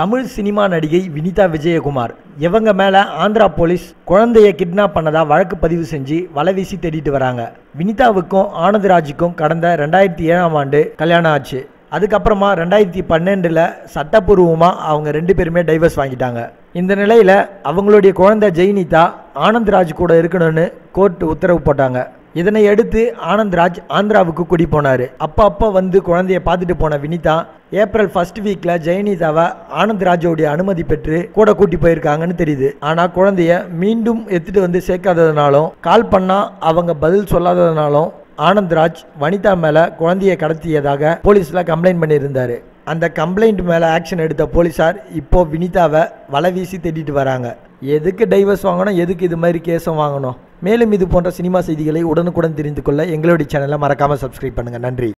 Tamil cinema நடிகை வினிதா விஜயகுமார். இவங்க மேலே ஆந்திரா போலீஸ் குழந்தைய கிட்னாப் பண்ணதா வழக்கு பதிவு செஞ்சு வலை வீசி தேடிட்டு வராங்க. வினிதாவுக்கும் ஆனந்தராஜுக்கும் கடந்த ரெண்டாயிரத்தி ஏழாம் ஆண்டு கல்யாணம் ஆச்சு. அதுக்கப்புறமா ரெண்டாயிரத்தி பன்னெண்டில் சட்டப்பூர்வமாக அவங்க ரெண்டு பேருமே டைவர்ஸ் வாங்கிட்டாங்க. இந்த நிலையில் அவங்களுடைய குழந்தை ஜெயினிதா ஆனந்த்ராஜ் கூட இருக்கணும்னு கோர்ட் உத்தரவு போட்டாங்க. இதனை அடுத்து ஆனந்த்ராஜ் ஆந்திராவுக்கு குடி போனார். அப்போ அப்போ வந்து குழந்தைய பார்த்துட்டு போன வினிதா ஏப்ரல் ஃபர்ஸ்ட் வீக்கில் ஜெயனிதாவை ஆனந்த்ராஜோடைய அனுமதி பெற்று கூட கூட்டி போயிருக்காங்கன்னு தெரியுது. ஆனால் குழந்தைய மீண்டும் எடுத்துட்டு வந்து சேர்க்காததுனாலும் கால் பண்ணால் அவங்க பதில் சொல்லாததுனாலும் ஆனந்த்ராஜ் வனிதா மேலே குழந்தைய கடத்தியதாக போலீஸில் கம்ப்ளைண்ட் பண்ணியிருந்தார். அந்த கம்ப்ளைண்ட் மேலே ஆக்ஷன் எடுத்த போலீஸார் இப்போது வினிதாவை வலை வீசி தேடிட்டு வராங்க. எதுக்கு டைவர்ஸ் வாங்கணும்? எதுக்கு இது மாதிரி கேஸும் வாங்கணும்? மேலும் இது போன்ற சினிமா செய்திகளை உடனுக்குடன் தெரிந்து கொள்ள எங்களுடைய சேனலை மறக்காமல் சப்ஸ்கிரைப் பண்ணுங்கள் நன்றி.